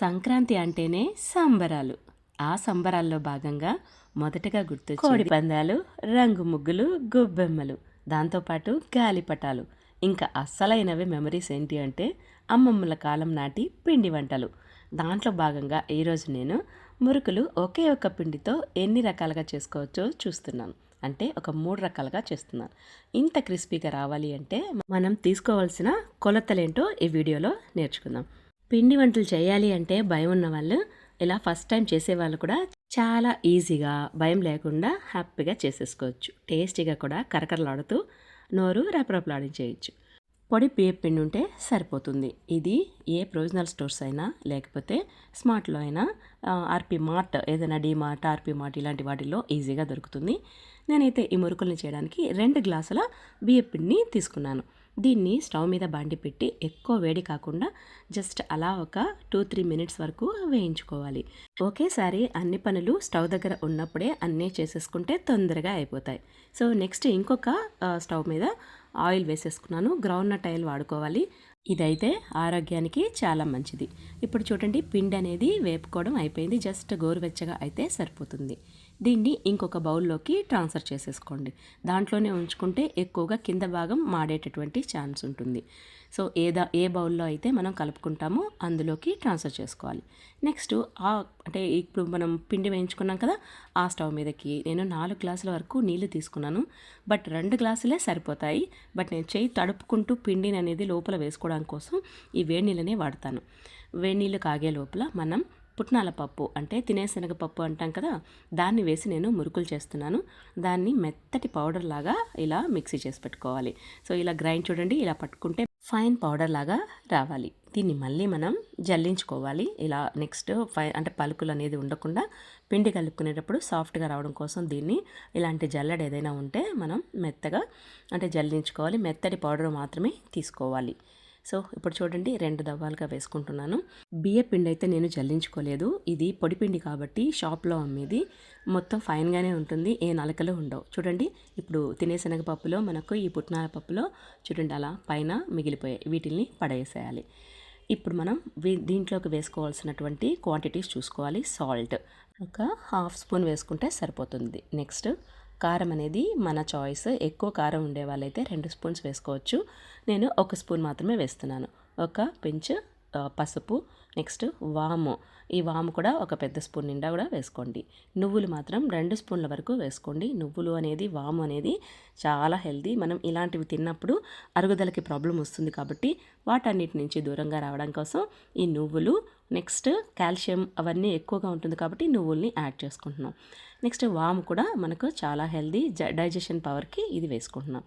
సంక్రాంతి అంటేనే సంబరాలు. ఆ సంబరాల్లో భాగంగా మొదటగా గుర్తు కోడి పందాలు రంగు ముగ్గులు గొబ్బెమ్మలు దాంతోపాటు గాలిపటాలు. ఇంకా అస్సలైనవి మెమరీస్ ఏంటి అంటే అమ్మమ్మల కాలం నాటి పిండి వంటలు. దాంట్లో భాగంగా ఈరోజు నేను మురుకులు ఒకే ఒక్క పిండితో ఎన్ని రకాలుగా చేసుకోవచ్చో చూస్తున్నాను. అంటే ఒక మూడు రకాలుగా చేస్తున్నాను. ఇంత క్రిస్పీగా రావాలి అంటే మనం తీసుకోవాల్సిన కొలతలేంటో ఈ వీడియోలో నేర్చుకుందాం. పిండి వంటలు చేయాలి అంటే భయం ఉన్న వాళ్ళు ఇలా ఫస్ట్ టైం చేసేవాళ్ళు కూడా చాలా ఈజీగా భయం లేకుండా హ్యాపీగా చేసేసుకోవచ్చు. టేస్టీగా కూడా కరకరలాడుతూ నోరు రెపరెపలాడించేయచ్చు. పొడి బియ్యం పిండి ఉంటే సరిపోతుంది. ఇది ఏ ప్రొవిజనల్ స్టోర్స్ అయినా లేకపోతే స్మార్ట్లో అయినా ఆర్పి మార్ట్ ఏదైనా డీమార్ట్ ఆర్పి మార్ట్ ఇలాంటి వాటిల్లో ఈజీగా దొరుకుతుంది. నేనైతే ఈ మురుకుల్ని చేయడానికి రెండు గ్లాసుల బియ్యం పిండిని తీసుకున్నాను. దీన్ని స్టవ్ మీద బాండి పెట్టి ఎక్కువ వేడి కాకుండా జస్ట్ అలా ఒక టూ త్రీ మినిట్స్ వరకు వేయించుకోవాలి. ఒకేసారి అన్ని పనులు స్టవ్ దగ్గర ఉన్నప్పుడే అన్నీ చేసేసుకుంటే తొందరగా అయిపోతాయి. సో నెక్స్ట్ ఇంకొక స్టవ్ మీద ఆయిల్ వేసేసుకున్నాను. గ్రౌండ్ నట్ ఆయిల్ వాడుకోవాలి. ఇదైతే ఆరోగ్యానికి చాలా మంచిది. ఇప్పుడు చూడండి పిండి అనేది వేపుకోవడం అయిపోయింది. జస్ట్ గోరువెచ్చగా అయితే సరిపోతుంది. దీన్ని ఇంకొక బౌల్లోకి ట్రాన్స్ఫర్ చేసేసుకోండి. దాంట్లోనే ఉంచుకుంటే ఎక్కువగా కింద భాగం మాడేటటువంటి ఛాన్స్ ఉంటుంది. సో ఏదా ఏ బౌల్లో అయితే మనం కలుపుకుంటామో అందులోకి ట్రాన్స్ఫర్ చేసుకోవాలి. నెక్స్ట్ ఆ అంటే ఇప్పుడు మనం పిండి వేయించుకున్నాం కదా ఆ స్టవ్ మీదకి. నేను నాలుగు గ్లాసుల వరకు నీళ్ళు తీసుకున్నాను. బట్ రెండు గ్లాసులే సరిపోతాయి. బట్ నేను చేయి తడుపుకుంటూ పిండిని అనేది లోపల వేసుకోవడం కోసం ఈ వేడి నీళ్ళనే వాడతాను. వేడి నీళ్ళు కాగే లోపల మనం పుట్నాల పప్పు అంటే తినేశనగ పప్పు అంటాం కదా దాన్ని వేసి నేను మురుకులు చేస్తున్నాను. దాన్ని మెత్తటి పౌడర్ లాగా ఇలా మిక్సీ చేసి పెట్టుకోవాలి. సో ఇలా గ్రైండ్ చూడండి ఇలా పట్టుకుంటే ఫైన్ పౌడర్ లాగా రావాలి. దీన్ని మళ్ళీ మనం జల్లించుకోవాలి. ఇలా నెక్స్ట్ ఫై అంటే పలుకులు అనేది ఉండకుండా పిండి కలుపుకునేటప్పుడు సాఫ్ట్గా రావడం కోసం దీన్ని ఇలాంటి జల్లడ ఏదైనా ఉంటే మనం మెత్తగా అంటే జల్లించుకోవాలి. మెత్తటి పౌడర్ మాత్రమే తీసుకోవాలి. సో ఇప్పుడు చూడండి రెండు దవ్వాలుగా వేసుకుంటున్నాను. బియ్య పిండి అయితే నేను జల్లించుకోలేదు. ఇది పొడిపిండి కాబట్టి షాప్లో అమ్మేది. మొత్తం ఫైన్గానే ఉంటుంది. ఏ నలకలు ఉండవు. చూడండి ఇప్పుడు తినే పప్పులో మనకు ఈ పుట్నాల పప్పులో చూడండి అలా పైన మిగిలిపోయాయి వీటిల్ని పడేసేయాలి. ఇప్పుడు మనం దీంట్లోకి వేసుకోవాల్సినటువంటి క్వాంటిటీస్ చూసుకోవాలి. సాల్ట్. ఒక హాఫ్ స్పూన్ వేసుకుంటే సరిపోతుంది. నెక్స్ట్ కారం అనేది మన చాయిస్ ఎక్కువ కారం ఉండే వాళ్ళైతే రెండు స్పూన్స్ వేసుకోవచ్చు. నేను ఒక స్పూన్ మాత్రమే వేస్తున్నాను. ఒక పించ్ పసుపు నెక్స్ట్ వాము. ఈ వాము కూడా ఒక పెద్ద స్పూన్ నిండా కూడా వేసుకోండి. నువ్వులు మాత్రం రెండు స్పూన్ల వరకు వేసుకోండి. నువ్వులు అనేది వాము అనేది చాలా హెల్దీ మనం ఇలాంటివి తిన్నప్పుడు అరుగుదలకి ప్రాబ్లం వస్తుంది కాబట్టి వాటన్నిటి నుంచి దూరంగా రావడం కోసం ఈ నువ్వులు నెక్స్ట్ కాల్షియం అవన్నీ ఎక్కువగా ఉంటుంది కాబట్టి నువ్వుల్ని యాడ్ చేసుకుంటున్నాం. నెక్స్ట్ వాము కూడా మనకు చాలా హెల్దీ డైజెషన్ పవర్కి ఇది వేసుకుంటున్నాం.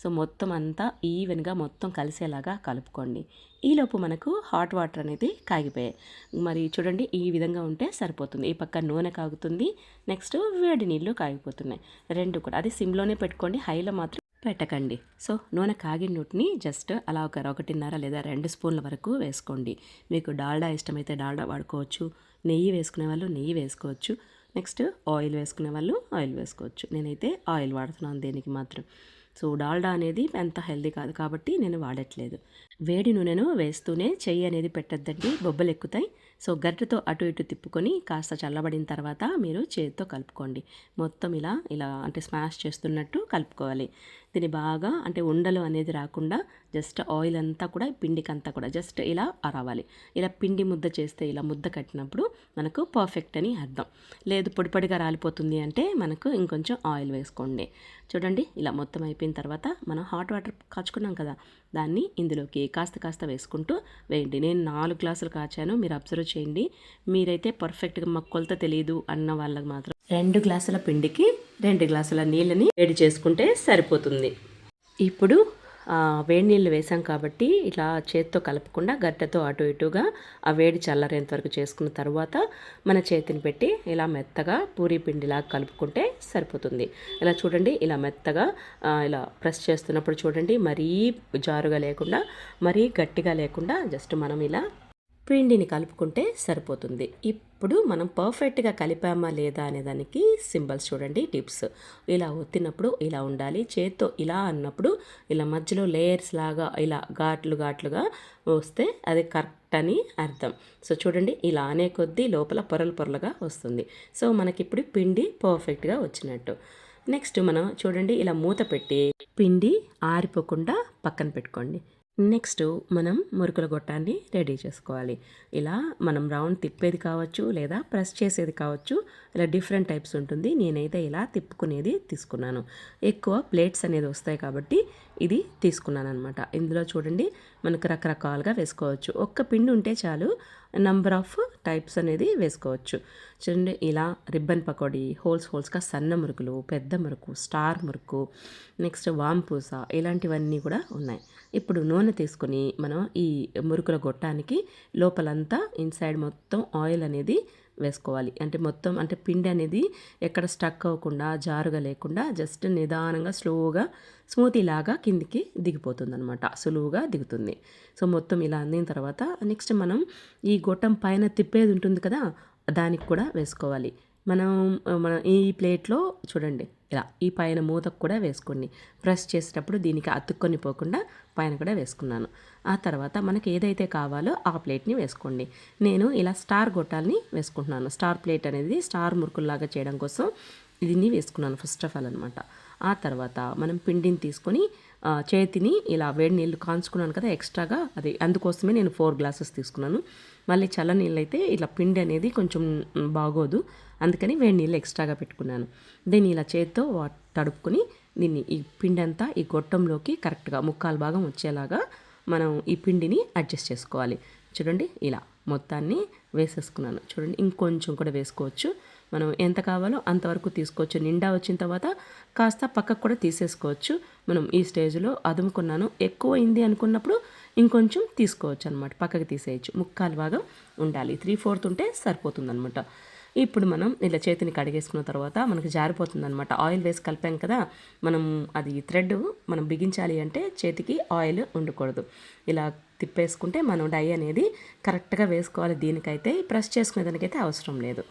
సో మొత్తం అంతా ఈవెన్గా మొత్తం కలిసేలాగా కలుపుకోండి. ఈలోపు మనకు హాట్ వాటర్ అనేది కాగిపోయాయి మరి చూడండి ఈ విధంగా ఉంటే సరిపోతుంది. ఈ పక్క నూనె కాగుతుంది నెక్స్ట్ వేడి నీళ్ళు కాగిపోతున్నాయి. రెండు కూడా. అది సిమ్లోనే పెట్టుకోండి హైలో మాత్రం పెట్టకండి. సో నూనె కాగిన నూటిని జస్ట్ అలా ఒక ఒకటిన్నర లేదా రెండు స్పూన్ల వరకు వేసుకోండి. మీకు డాల్డా ఇష్టమైతే డాల్డా వాడుకోవచ్చు నెయ్యి వేసుకునే వాళ్ళు నెయ్యి వేసుకోవచ్చు నెక్స్ట్ ఆయిల్ వేసుకునే వాళ్ళు ఆయిల్ వేసుకోవచ్చు. నేనైతే ఆయిల్ వాడుతున్నాను దేనికి మాత్రం. సో డాల్డా అనేది అంత హెల్దీ కాదు కాబట్టి నేను వాడట్లేదు. వేడి నూనెను వేస్తూనే చెయ్యి అనేది పెట్టద్దండి. బొబ్బలు ఎక్కుతాయి సో గరిటెతో అటు ఇటు తిప్పుకొని కాస్త చల్లబడిన తర్వాత మీరు చేతితో కలుపుకోండి. మొత్తం ఇలా ఇలా అంటే స్మాష్ చేస్తున్నట్టు కలుపుకోవాలి. దీన్ని బాగా అంటే ఉండలు అనేది రాకుండా జస్ట్ ఆయిల్ అంతా కూడా పిండికి అంతా కూడా జస్ట్ ఇలా రావాలి. ఇలా పిండి ముద్ద చేస్తే ఇలా ముద్ద కట్టినప్పుడు మనకు పర్ఫెక్ట్ అని అర్థం. లేదు పొడిపొడిగా రాలిపోతుంది అంటే మనకు ఇంకొంచెం ఆయిల్ వేసుకోండి. చూడండి ఇలా మొత్తం అయిపోయిన తర్వాత మనం హాట్ వాటర్ కాచుకున్నాం కదా దాన్ని ఇందులోకి కాస్త కాస్త వేసుకుంటూ వేయండి. నేను నాలుగు గ్లాసులు కాచాను మీరు అబ్జర్వ్ చేయండి. మీరైతే పర్ఫెక్ట్గా మాకు కొలత తెలియదు అన్న వాళ్ళకి మాత్రం రెండు గ్లాసుల పిండికి రెండు గ్లాసుల నీళ్ళని వేడి చేసుకుంటే సరిపోతుంది. ఇప్పుడు వేడి నీళ్ళు వేసాం కాబట్టి ఇలా చేత్తో కలపకుండా గడ్డతో అటు ఇటుగా ఆ వేడి చల్లారేంత వరకు చేసుకున్న తర్వాత మన చేతిని పెట్టి ఇలా మెత్తగా పూరి పిండిలా కలుపుకుంటే సరిపోతుంది. ఇలా చూడండి ఇలా మెత్తగా ఇలా ప్రెస్ చేస్తున్నప్పుడు చూడండి మరీ జారుగా లేకుండా మరీ గట్టిగా లేకుండా జస్ట్ మనం ఇలా పిండిని కలుపుకుంటే సరిపోతుంది. ఇప్పుడు మనం పర్ఫెక్ట్గా కలిపామా లేదా అనే దానికి సింబల్స్ చూడండి టిప్స్. ఇలా ఒత్తినప్పుడు ఇలా ఉండాలి చేత్తో ఇలా అన్నప్పుడు ఇలా మధ్యలో లేయర్స్ లాగా ఇలా ఘాట్లు ఘాట్లుగా వస్తే అది కరెక్ట్ అని అర్థం. సో చూడండి ఇలా అనే కొద్దీ లోపల పొరలు పొరలుగా వస్తుంది. సో మనకిప్పుడు పిండి పర్ఫెక్ట్గా వచ్చినట్టు. నెక్స్ట్ మనం చూడండి ఇలా మూత పెట్టి పిండి ఆరిపోకుండా పక్కన పెట్టుకోండి. నెక్స్ట్ మనం మురుకుల గొట్టాన్ని రెడీ చేసుకోవాలి. ఇలా మనం రౌండ్ తిప్పేది కావచ్చు లేదా ప్రెస్ చేసేది కావచ్చు ఇలా డిఫరెంట్ టైప్స్ ఉంటుంది. నేనైతే ఇలా తిప్పుకునేది తీసుకున్నాను. ఎక్కువ ప్లేట్స్ అనేది వస్తాయి కాబట్టి ఇది తీసుకున్నాను అనమాట ఇందులో చూడండి మనకు రకరకాలుగా వేసుకోవచ్చు. ఒక్క పిండి ఉంటే చాలు నంబర్ ఆఫ్ టైప్స్ అనేది వేసుకోవచ్చు. చూడండి ఇలా రిబ్బన్ పకోడీ హోల్స్ హోల్స్గా సన్న మురుకులు పెద్ద మురుకు స్టార్ మురుకు నెక్స్ట్ వాంపూస ఇలాంటివన్నీ కూడా ఉన్నాయి. ఇప్పుడు నూనె తీసుకుని మనం ఈ మురుకుల గొట్టానికి లోపలంతా ఇన్సైడ్ మొత్తం ఆయిల్ అనేది వేసుకోవాలి. అంటే మొత్తం అంటే పిండి అనేది ఎక్కడ స్టక్ అవ్వకుండా జారుగా లేకుండా జస్ట్ నిదానంగా స్లోగా స్మూతీ లాగా కిందికి దిగిపోతుంది అనమాట సులువుగా దిగుతుంది. సో మొత్తం ఇలా అందిన తర్వాత నెక్స్ట్ మనం ఈ గొట్టం పైన తిప్పేది ఉంటుంది కదా దానికి కూడా వేసుకోవాలి. మనం మన ఈ ప్లేట్లో చూడండి. ఇలా ఈ పైన మూతకు కూడా వేసుకోండి. ప్రెస్ చేసేటప్పుడు దీనికి అతుక్కొని పోకుండా పైన కూడా వేసుకున్నాను. ఆ తర్వాత మనకి ఏదైతే కావాలో ఆ ప్లేట్ని వేసుకోండి. నేను ఇలా స్టార్ గొట్టాలని వేసుకుంటున్నాను. స్టార్ ప్లేట్ అనేది స్టార్ మురుకుల్లాగా చేయడం కోసం దీన్ని వేసుకున్నాను ఫస్ట్ ఆఫ్ ఆల్ అనమాట ఆ తర్వాత మనం పిండిని తీసుకొని చేతిని ఇలా వేడి నీళ్ళు కాంచుకున్నాను కదా ఎక్స్ట్రాగా అది అందుకోసమే నేను ఫోర్ గ్లాసెస్ తీసుకున్నాను. మళ్ళీ చల్ల నీళ్ళు అయితే ఇట్లా పిండి అనేది కొంచెం బాగోదు. అందుకని వేడి నీళ్ళు ఎక్స్ట్రాగా పెట్టుకున్నాను. దీన్ని ఇలా చేతితో తడుపుకొని దీన్ని ఈ పిండి అంతా ఈ గొట్టంలోకి కరెక్ట్గా ముక్కాలు భాగం వచ్చేలాగా మనం ఈ పిండిని అడ్జస్ట్ చేసుకోవాలి. చూడండి ఇలా మొత్తాన్ని వేసేసుకున్నాను. చూడండి ఇంకొంచెం కూడా వేసుకోవచ్చు. మనం ఎంత కావాలో అంతవరకు తీసుకోవచ్చు. నిండా వచ్చిన తర్వాత కాస్త పక్కకు కూడా తీసేసుకోవచ్చు. మనం ఈ స్టేజ్లో అదుముకున్నాను. ఎక్కువ అయింది అనుకున్నప్పుడు ఇంకొంచెం తీసుకోవచ్చు అనమాట పక్కకి తీసేయచ్చు. ముక్కాలు భాగం ఉండాలి. త్రీ ఫోర్త్ ఉంటే సరిపోతుందనమాట ఇప్పుడు మనం ఇలా చేతిని కడిగేసుకున్న తర్వాత మనకు జారిపోతుంది అనమాట ఆయిల్ వేసి కలిపాం కదా మనం అది థ్రెడ్ మనం బిగించాలి అంటే చేతికి ఆయిల్ ఉండకూడదు. ఇలా తిప్పేసుకుంటే మనం డై అనేది కరెక్ట్గా వేసుకోవాలి. దీనికైతే ప్రెస్ చేసుకునే దానికైతే అవసరం లేదు.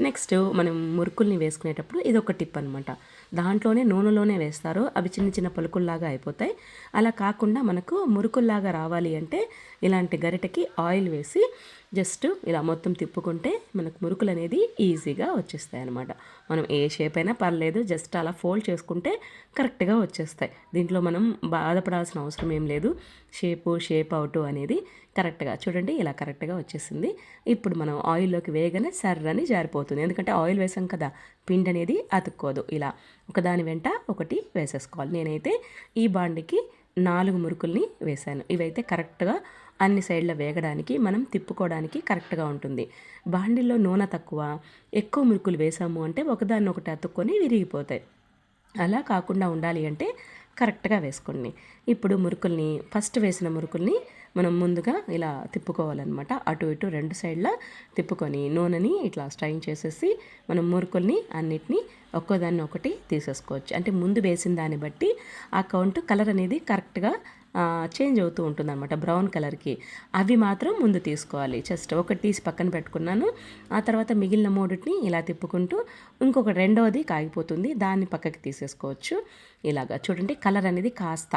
నెక్స్ట్ మనం మురుకుల్ని వేసుకునేటప్పుడు ఇది ఒక టిప్ అనమాట దాంట్లోనే నూనెలోనే వేస్తారు. అవి చిన్న చిన్న పలుకుల్లాగా అయిపోతాయి. అలా కాకుండా మనకు మురుకుల్లాగా రావాలి అంటే ఇలాంటి గరిటకి ఆయిల్ వేసి జస్ట్ ఇలా మొత్తం తిప్పుకుంటే మనకు మురుకులు అనేది ఈజీగా వచ్చేస్తాయి అనమాట మనం ఏ షేప్ అయినా పర్లేదు జస్ట్ అలా ఫోల్డ్ చేసుకుంటే కరెక్ట్గా వచ్చేస్తాయి. దీంట్లో మనం బాధపడాల్సిన అవసరం ఏం లేదు. షేపు షేప్ అవుట్ అనేది కరెక్ట్గా చూడండి ఇలా కరెక్ట్గా వచ్చేసింది. ఇప్పుడు మనం ఆయిల్లోకి వేయగానే సర్రని జారిపోతుంది. ఎందుకంటే ఆయిల్ వేసాం కదా పిండి అనేది అతుక్కోదు. ఇలా ఒకదాని వెంట ఒకటి వేసేసుకోవాలి. నేనైతే ఈ బాండికి నాలుగు మురుకుల్ని వేశాను. ఇవైతే కరెక్ట్గా అన్ని సైడ్ల వేగడానికి మనం తిప్పుకోవడానికి కరెక్ట్గా ఉంటుంది. బాండిల్లో నూనె తక్కువ ఎక్కువ మురుకులు వేసాము అంటే ఒకదాన్ని ఒకటి అతుక్కొని విరిగిపోతాయి. అలా కాకుండా ఉండాలి అంటే కరెక్ట్గా వేసుకోండి. ఇప్పుడు మురుకుల్ని ఫస్ట్ వేసిన మురుకుల్ని మనం ముందుగా ఇలా తిప్పుకోవాలన్నమాట. అటు ఇటు రెండు సైడ్ల తిప్పుకొని నూనెని ఇట్లా స్ట్రైన్ చేసేసి మనం మురుకుల్ని అన్నిటినీ ఒక్కోదాన్ని ఒకటి తీసేసుకోవచ్చు. అంటే ముందు వేసిన దాన్ని బట్టి ఆ కౌంట్ కలర్ అనేది కరెక్ట్గా చేంజ్ అవుతూ ఉంటుంది అనమాట బ్రౌన్ కలర్కి. అవి మాత్రం ముందు తీసుకోవాలి. జస్ట్ ఒకటి తీసి పక్కన పెట్టుకున్నాను. ఆ తర్వాత మిగిలిన మూడుని ఇలా తిప్పుకుంటూ ఇంకొక రెండవది కాగిపోతుంది. దాన్ని పక్కకి తీసేసుకోవచ్చు. ఇలాగా చూడండి కలర్ అనేది కాస్త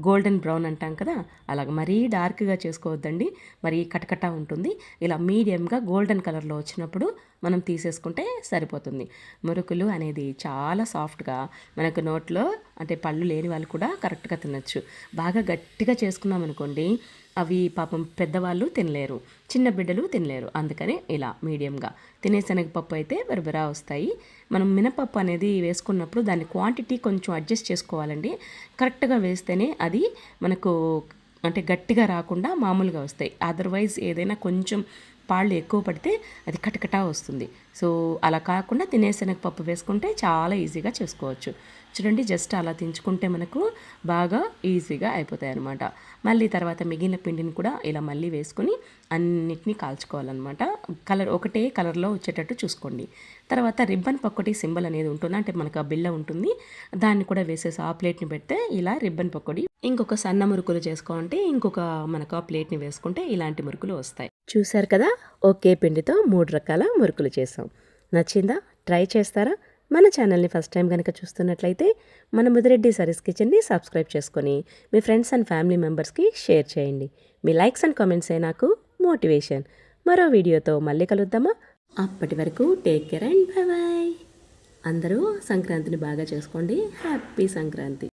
గోల్డెన్ బ్రౌన్ అంటాం కదా అలాగ మరీ డార్క్గా చేసుకోవద్దండి. మరీ కటకట ఉంటుంది. ఇలా మీడియంగా గోల్డెన్ కలర్లో వచ్చినప్పుడు మనం తీసేసుకుంటే సరిపోతుంది. మురుకులు అనేది చాలా సాఫ్ట్గా మనకు నోట్లో అంటే పళ్ళు లేని వాళ్ళు కూడా కరెక్ట్గా తినచ్చు. బాగా గట్టిగా చేసుకున్నాం అనుకోండి అవి పాపం పెద్దవాళ్ళు తినలేరు చిన్న బిడ్డలు తినలేరు. అందుకని ఇలా మీడియంగా. తినే శనగపప్పు అయితే బెరబెరా వస్తాయి. మనం మినపప్పు అనేది వేసుకున్నప్పుడు దాని క్వాంటిటీ కొంచెం అడ్జస్ట్ చేసుకోవాలండి. కరెక్ట్గా వేస్తేనే అది మనకు అంటే గట్టిగా రాకుండా మామూలుగా వస్తాయి. అదర్వైజ్ ఏదైనా కొంచెం పాళ్ళు ఎక్కువ పడితే అది కటకటా వస్తుంది. సో అలా కాకుండా తినే శనగపప్పు వేసుకుంటే చాలా ఈజీగా చేసుకోవచ్చు. చూడండి జస్ట్ అలా తించుకుంటే మనకు బాగా ఈజీగా అయిపోతాయి అనమాట మళ్ళీ తర్వాత మిగిలిన పిండిని కూడా ఇలా మళ్ళీ వేసుకొని అన్నిటినీ కాల్చుకోవాలన్నమాట. కలర్ ఒకటే కలర్లో వచ్చేటట్టు చూసుకోండి. తర్వాత రిబ్బన్ పక్కటి సింబల్ అనేది ఉంటుంది అంటే మనకు ఆ బిల్ల ఉంటుంది దాన్ని కూడా వేసేసి ఆ ప్లేట్ని పెడితే ఇలా రిబ్బన్ పకోడీ ఇంకొక సన్న మురుకులు చేసుకోవాలంటే ఇంకొక మనకు ఆ ప్లేట్ని వేసుకుంటే ఇలాంటి మురుకులు వస్తాయి. చూశారు కదా ఒకే పిండితో మూడు రకాల మురుకులు చేసాం. నచ్చిందా? ట్రై చేస్తారా? మన ఛానల్ని ఫస్ట్ టైం కనుక చూస్తున్నట్లయితే మన ముదిరెడ్డి సరీస్ కిచెన్ని సబ్స్క్రైబ్ చేసుకొని మీ ఫ్రెండ్స్ అండ్ ఫ్యామిలీ మెంబర్స్కి షేర్ చేయండి. మీ లైక్స్ అండ్ కామెంట్సే నాకు మోటివేషన్ మరో వీడియోతో మళ్ళీ కలుద్దామా? అప్పటి వరకు take care and bye bye అందరూ సంక్రాంతిని బాగా చేసుకోండి. హ్యాపీ సంక్రాంతి.